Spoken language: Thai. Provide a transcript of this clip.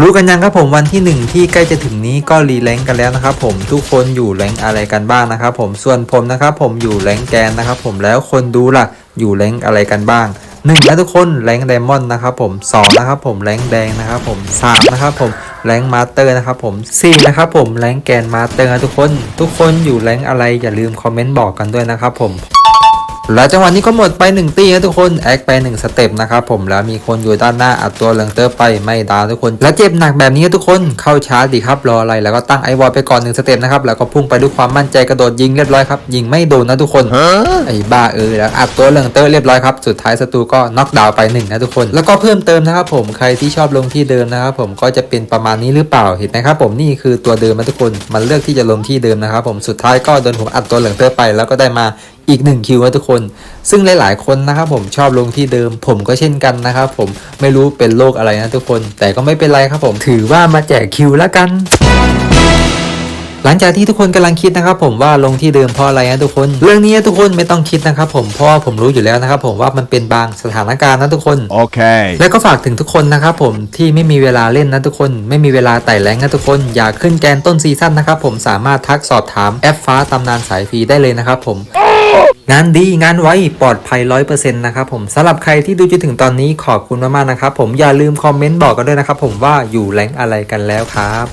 รู้กันยังครับผมวันที่หนึ่งที่ใกล้จะถึงนี้ก็รีแรงค์กันแล้วนะครับผมทุกคนอยู่แรงค์อะไรกันบ้างนะครับผมส่วนผมนะครับผมอยู่แรงค์แกนนะครับผมแล้วคนดูล่ะอยู่แรงค์อะไรกันบ้างหนึ่งนะทุกคนแรงค์ไดมอนด์นะครับผมสองนะครับผมแรงค์แดงนะครับผมสามนะครับผมแรงค์มาสเตอร์นะครับผมสี่นะครับผมแรงค์แกนมาสเตอร์นะทุกคน ทุกคนอยู่แรงค์อะไรอย่าลืมคอมเมนต์บอกกันด้วยนะครับผม และจังหวะนี้ก็หมดไป 1 ตีนะทุกคนแอคไป 1 สเต็ปนะครับผมแล้วมีคนอยู่ด้านหน้าอัดตัวเหลืองเตอร์ไปไม่ดาวทุกคน และเจ็บหนักแบบนี้ทุกคนเข้าชาร์จดีครับรออะไรแล้วก็ตั้งไอวอลไปก่อน1สเต็ปนะครับแล้วก็พุ่งไปด้วยความมั่นใจกระโดดยิงเรียบร้อยครับยิงไม่โดนนะทุกคนไอ้บ้าเออแล้วอัดตัวเหลืองเตอร์เรียบร้อยครับสุดท้ายศัตรูก็น็อกดาวน์ไปหนึ่งนะทุกคน แล้วก็เพิ่มเติมนะครับผมใครที่ชอบลงที่เดิมนะครับผมก็จะเป็นประมาณนี้หรือเปล่าเห็นไหมครับผมนี่คือตัวเดิมนะทุกคนมันเลือกที่จะลงที่เดิมนะครับผมสุดท้ายก็โดนผมอัดตัวเหลืองเตอร์ไปแล้วก็ได้มา อีกหนึ่งคิวนะทุกคน ซึ่งหลายๆคนนะครับผมชอบลงที่เดิม ผมก็เช่นกันนะครับผมไม่รู้เป็นโรคอะไรนะทุกคน แต่ก็ไม่เป็นไรครับผมถือว่ามาแจกคิวแล้วกันหลังจากที่ทุกคนกำลังคิดนะครับผมว่าลงที่เดิมเพราะอะไรนะทุกคน เรื่องนี้ทุกคนไม่ต้องคิดนะครับผมเพราะว่าผมรู้อยู่แล้วนะครับผมว่ามันเป็นบางสถานการณ์นะทุกคน Okay. และก็ฝากถึงทุกคนนะครับผมที่ไม่มีเวลาเล่นนะทุกคน ไม่มีเวลาไต่แรงนะทุกคน อยากขึ้นแกนต้นซีซั่นนะครับผมสามารถทักสอบถามแอปฟ้าตำนานสายฟรีได้เลยนะครับผม งานดีงานไวปลอดภัยร้อยเปอร์เซ็นต์นะครับผมสำหรับใครที่ดูจนถึงตอนนี้ขอบคุณมากๆนะครับผมอย่าลืมคอมเมนต์บอกกันด้วยนะครับผมว่าอยู่แรงอะไรกันแล้วครับ